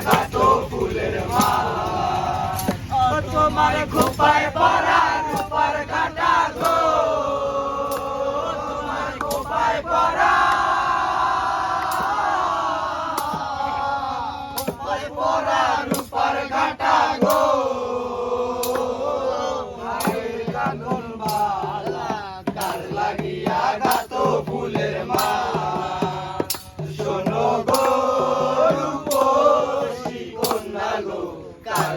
লাগাতো ফুলের মালা তোমার খোপায় পরা রূপার কাটা গো তোমার খোপায় পরা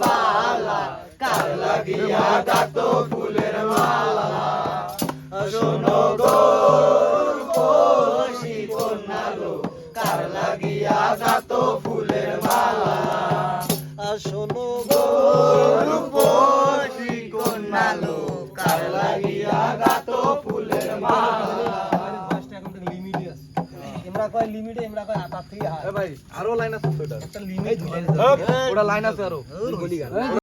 বালা কার লাগিয়া গাত ফুলের মালা। শোনো গো রূপসী কন্যা গো কার লাগিয়া গাত ফুলের এমরা কয় লিমিটে আমরা কয় আতা থেকে ভাই আরও লাইন আছে তো এটা। একটা লিমিট ওটা লাইন আছে আরও।